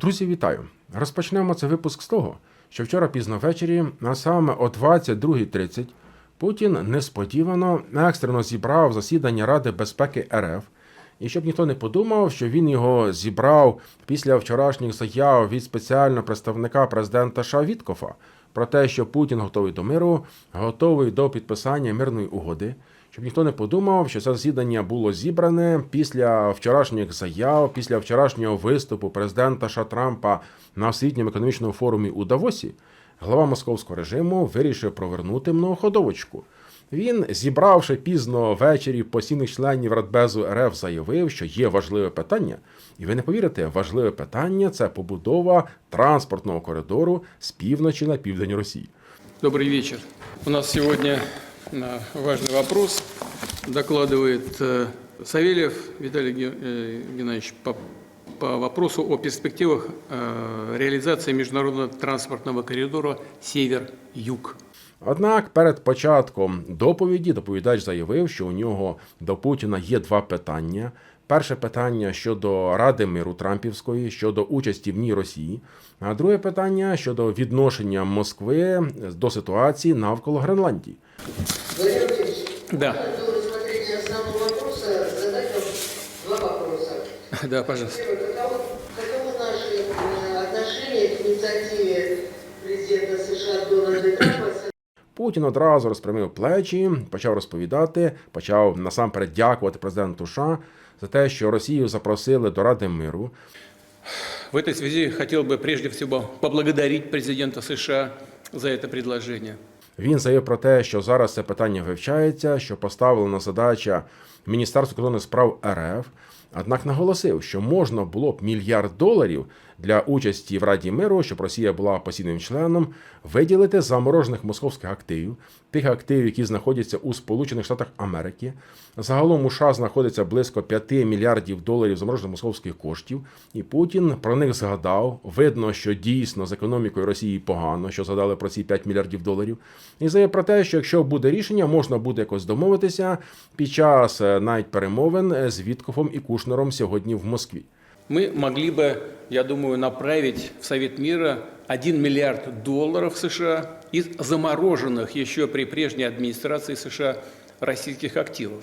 Друзі, вітаю! Розпочнемо цей випуск з того, що вчора пізно ввечері, а саме о 22.30, Путін несподівано екстрено зібрав засідання Ради безпеки РФ. І щоб ніхто не подумав, що він його зібрав після вчорашніх заяв від спеціального представника президента США Віткофа про те, що Путін готовий до миру, готовий до підписання мирної угоди. Щоб ніхто не подумав, що це засідання було зібране після вчорашніх заяв, після вчорашнього виступу президента Ша Трампа на освітньому економічному форумі у Давосі, глава московського режиму вирішив провернути многоходовочку. Він, зібравши пізно ввечері постійних членів Радбезу РФ, заявив, що є важливе питання, і ви не повірите, важливе питання це побудова транспортного коридору з півночі на південь Росії. Добрый вечер. У нас сегодня э, важный вопрос. Докладывает э, Савельев Виталий Ге- э, Геннадьевич по, по вопросу о перспективах э, реализации международного транспортного коридора Север-Юг. Однак перед початком доповіді доповідач заявив, що у нього до Путіна є два питання. Перше питання щодо Ради миру Трампівської, щодо участі в ній Росії, а друге питання щодо відношення Москви до ситуації навколо Гренландії. Да, да, пожалуйста. Каково, наши э, к инициативе президента США Дональда Трампа Путін одразу розпрямив плечі, почав розповідати, почав насамперед дякувати президенту США за те, що Росію запросили до Ради миру. В этой связи хотел бы прежде всего поблагодарить президента США за это предложение. Він заявив про те, що зараз це питання вивчається, що поставлена задача Міністерства кордонних справ РФ. Однак наголосив, що можна було б мільярд доларів для участі в Раді миру, щоб Росія була постійним членом, виділити заморожених московських активів, тих активів, які знаходяться у Сполучених Штатах Америки. Загалом у США знаходиться близько 5 мільярдів доларів заморожених московських коштів, і Путін про них згадав. Видно, що дійсно з економікою Росії погано, що згадали про ці 5 мільярдів доларів. І заявив про те, що якщо буде рішення, можна буде якось домовитися під час е, навіть перемовин е, з Віткофом і Кушнером сьогодні в Москві. Мы могли бы, я думаю, направить в Совет мира 1 миллиард долларов США из замороженных еще при прежней администрации США российских активов.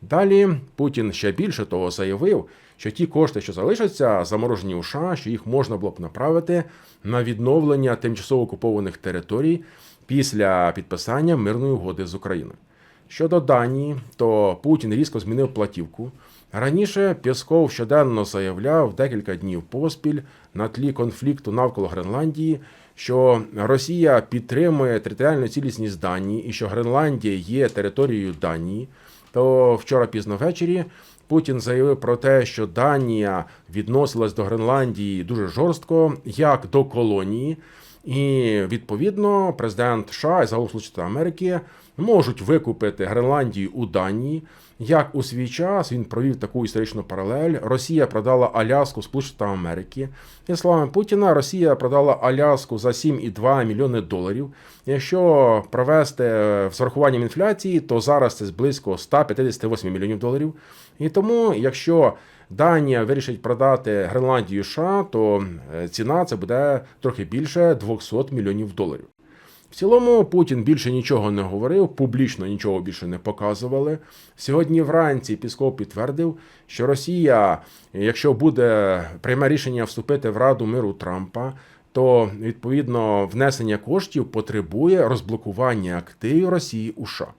Далі Путін ще більше того заявив, що ті кошти, що залишаться, заморожені у США, що їх можна було б направити на відновлення тимчасово окупованих територій після підписання мирної угоди з Україною. Щодо Данії, то Путін різко змінив платівку. Раніше Пєсков щоденно заявляв декілька днів поспіль на тлі конфлікту навколо Гренландії, що Росія підтримує територіальну цілісність Данії і що Гренландія є територією Данії. То вчора пізно ввечері Путін заявив про те, що Данія відносилась до Гренландії дуже жорстко, як до колонії. І відповідно президент США і загалом Америки можуть викупити Гренландію у Данії. Як у свій час він провів таку історичну паралель. Росія продала Аляску Сполучених Америки. І словами Путіна, Росія продала Аляску за 7,2 мільйони доларів. Якщо провести е, з врахуванням інфляції, то зараз це близько 158 мільйонів доларів. І тому, якщо Данія вирішить продати Гренландію США, то е, ціна це буде трохи більше 200 мільйонів доларів. В цілому Путін більше нічого не говорив, публічно нічого більше не показували. Сьогодні вранці Пісков підтвердив, що Росія, якщо буде прийме рішення вступити в Раду миру Трампа, то відповідно внесення коштів потребує розблокування активів Росії у США.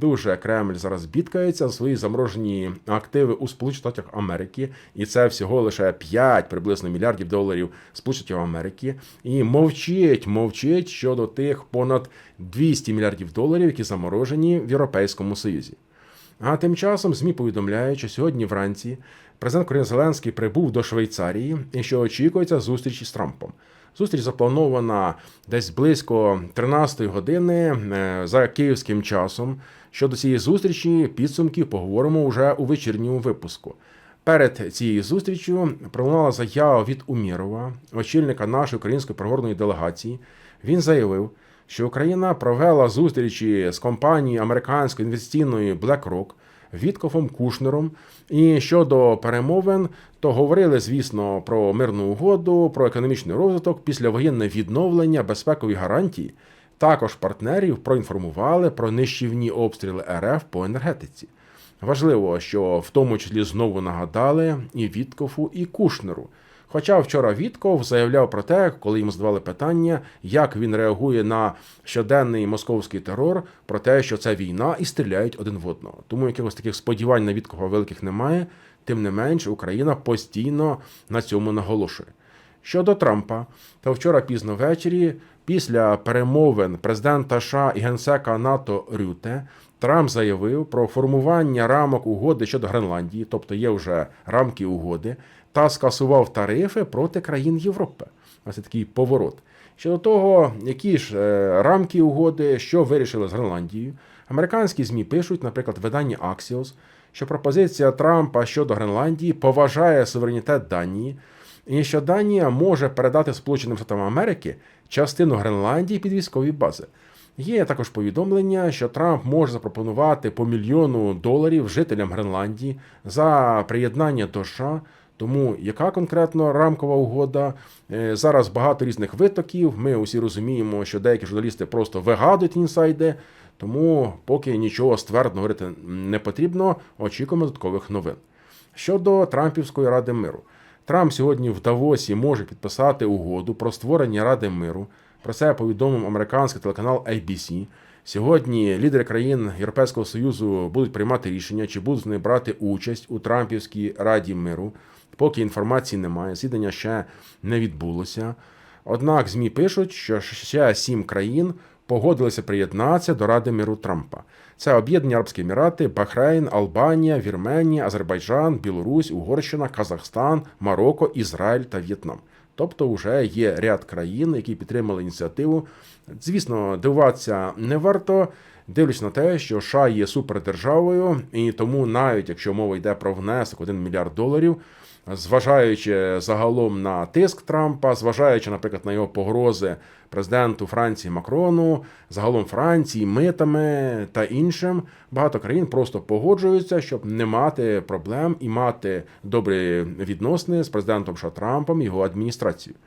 Дуже Кремль зараз бідкається за свої заморожені активи у Сполучених Штатах Америки, і це всього лише 5 приблизно мільярдів доларів Сполучених Штатів Америки. І мовчить, мовчить щодо тих понад 200 мільярдів доларів, які заморожені в Європейському Союзі. А тим часом ЗМІ повідомляють, що сьогодні вранці президент України Зеленський прибув до Швейцарії і що очікується зустріч із Трампом. Зустріч запланована десь близько 13 години е, за київським часом. Щодо цієї зустрічі підсумки поговоримо вже у вечірньому випуску. Перед цією зустрічю пролунала заява від Умірова, очільника нашої української переговорної делегації. Він заявив, що Україна провела зустрічі з компанією американської інвестиційної BlackRock. Віткофом Кушнером. І щодо перемовин, то говорили, звісно, про мирну угоду, про економічний розвиток, післявоєнне відновлення, безпекові гарантії. Також партнерів проінформували про нищівні обстріли РФ по енергетиці. Важливо, що в тому числі знову нагадали і Віткофу, і Кушнеру. Хоча вчора Вітков заявляв про те, коли йому задавали питання, як він реагує на щоденний московський терор, про те, що це війна і стріляють один в одного. Тому якихось таких сподівань на Віткова великих немає. Тим не менш, Україна постійно на цьому наголошує. Щодо Трампа, то вчора пізно ввечері, після перемовин президента США і генсека НАТО Рюте, Трамп заявив про формування рамок угоди щодо Гренландії, тобто є вже рамки угоди, та скасував тарифи проти країн Європи. Ось такий поворот. Щодо того, які ж е, рамки угоди, що вирішили з Гренландією, американські ЗМІ пишуть, наприклад, видання Axios, що пропозиція Трампа щодо Гренландії поважає суверенітет Данії, і що Данія може передати Сполученим Штатам Америки частину Гренландії під військові бази. Є також повідомлення, що Трамп може запропонувати по мільйону доларів жителям Гренландії за приєднання до США. Тому яка конкретно рамкова угода? Е, Зараз багато різних витоків. Ми усі розуміємо, що деякі журналісти просто вигадують інсайди. Тому поки нічого ствердно говорити не потрібно, очікуємо додаткових новин. Щодо Трампівської ради миру, Трамп сьогодні в Давосі може підписати угоду про створення Ради миру. Про це повідомив американський телеканал ABC. Сьогодні лідери країн Європейського Союзу будуть приймати рішення, чи будуть вони брати участь у Трампівській Раді миру. Поки інформації немає, засідання ще не відбулося. Однак ЗМІ пишуть, що ще сім країн погодилися приєднатися до Ради миру Трампа. Це Об'єднані Арабські Емірати, Бахрейн, Албанія, Вірменія, Азербайджан, Білорусь, Угорщина, Казахстан, Марокко, Ізраїль та В'єтнам. Тобто, вже є ряд країн, які підтримали ініціативу. Звісно, дивуватися не варто. Дивлюсь на те, що США є супердержавою, і тому, навіть якщо мова йде про внесок 1 мільярд доларів, зважаючи загалом на тиск Трампа, зважаючи, наприклад, на його погрози президенту Франції Макрону, загалом Франції, митами та іншим, багато країн просто погоджуються, щоб не мати проблем і мати добрі відносини з президентом США Трампом і його адміністрацією.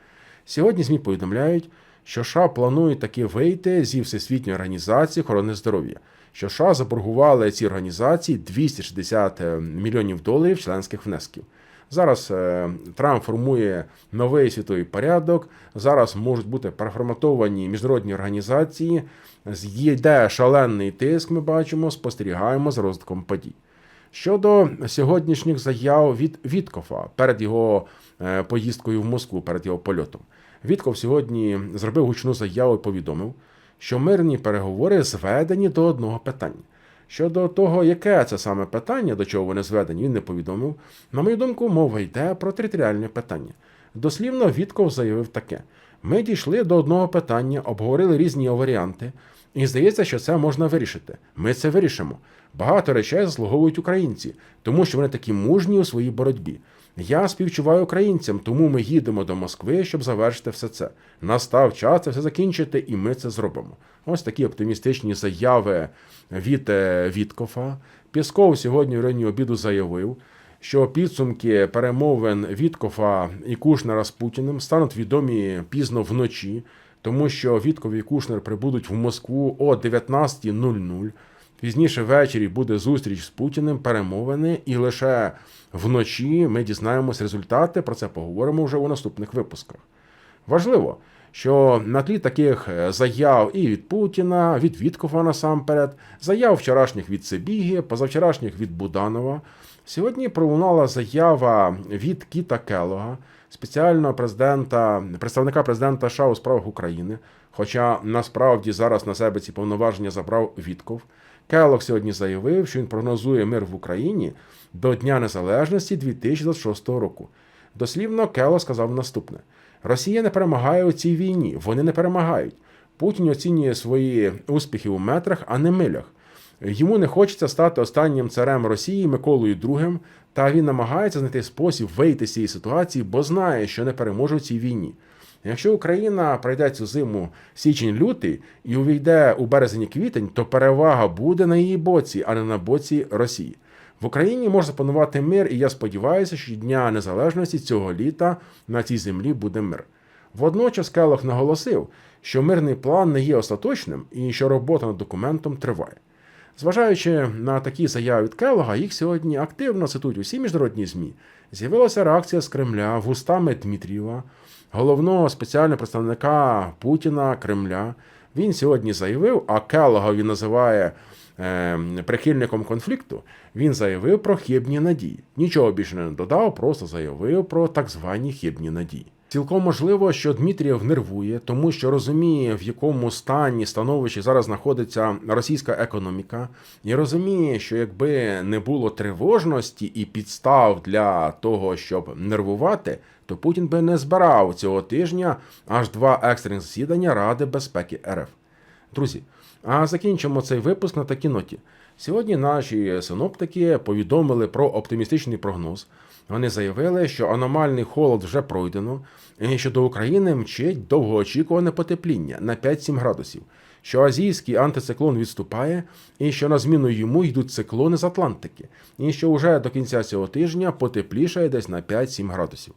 Сьогодні ЗМІ повідомляють, що США планують таки вийти зі Всесвітньої організації охорони здоров'я. Що США заборгували ці організації 260 мільйонів доларів членських внесків. Зараз е, Трамп формує новий світовий порядок. Зараз можуть бути переформатовані міжнародні організації. Йде шалений тиск. Ми бачимо, спостерігаємо за розвитком подій. Щодо сьогоднішніх заяв від Віткофа перед його е, поїздкою в Москву, перед його польотом. Вітков сьогодні зробив гучну заяву і повідомив, що мирні переговори зведені до одного питання. Щодо того, яке це саме питання, до чого вони зведені, він не повідомив. На мою думку, мова йде про територіальне питання. Дослівно Вітков заявив таке: ми дійшли до одного питання, обговорили різні варіанти, і здається, що це можна вирішити. Ми це вирішимо. Багато речей заслуговують українці, тому що вони такі мужні у своїй боротьбі. Я співчуваю українцям, тому ми їдемо до Москви, щоб завершити все це. Настав час це все закінчити, і ми це зробимо. Ось такі оптимістичні заяви від е, Віткофа. Пісков сьогодні в районі обіду заявив, що підсумки перемовин Віткофа і Кушнера з Путіним стануть відомі пізно вночі, тому що Вітков і Кушнер прибудуть в Москву о 19.00. Пізніше ввечері буде зустріч з Путіним, перемовини, і лише вночі ми дізнаємось результати. Про це поговоримо вже у наступних випусках. Важливо, що на тлі таких е, заяв і від Путіна, від Віткофа насамперед, заяв вчорашніх від Сибіги, позавчорашніх від Буданова. Сьогодні пролунала заява від Кіта Келога, спеціального президента, представника президента США у справах України. Хоча насправді зараз на себе ці повноваження забрав Вітков. Келлог сьогодні заявив, що він прогнозує мир в Україні до Дня Незалежності 2026 року. Дослівно Келлог сказав наступне: Росія не перемагає у цій війні, вони не перемагають. Путін оцінює свої успіхи у метрах, а не милях. Йому не хочеться стати останнім царем Росії Миколою II, та він намагається знайти спосіб вийти з цієї ситуації, бо знає, що не переможе у цій війні. Якщо Україна пройде цю зиму січень-лютий і увійде у березень-квітень, то перевага буде на її боці, а не на боці Росії. В Україні може запанувати мир, і я сподіваюся, що Дня Незалежності цього літа на цій землі буде мир. Водночас Келох наголосив, що мирний план не є остаточним і що робота над документом триває. Зважаючи на такі заяви від Келога, їх сьогодні активно цитують усі міжнародні ЗМІ. З'явилася реакція з Кремля вустами Дмитрієва, головного спеціального представника Путіна Кремля. Він сьогодні заявив, а Келлога він називає е, прихильником конфлікту. Він заявив про хибні надії. Нічого більше не додав, просто заявив про так звані хибні надії. Цілком можливо, що Дмитрієв нервує, тому що розуміє, в якому стані становищі зараз знаходиться російська економіка, і розуміє, що якби не було тривожності і підстав для того, щоб нервувати, то Путін би не збирав цього тижня аж два екстрені засідання Ради безпеки РФ. Друзі, а закінчимо цей випуск на такій ноті. Сьогодні наші синоптики повідомили про оптимістичний прогноз. Вони заявили, що аномальний холод вже пройдено, і що до України мчить довгоочікуване потепління на 5-7 градусів, що азійський антициклон відступає, і що на зміну йому йдуть циклони з Атлантики, і що вже до кінця цього тижня потеплішає десь на 5-7 градусів.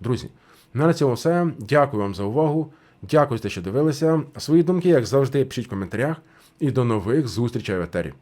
Друзі, ну, на цьому все. Дякую вам за увагу. Дякую, що дивилися. Свої думки, як завжди, пишіть в коментарях. І до нових зустрічей в етері.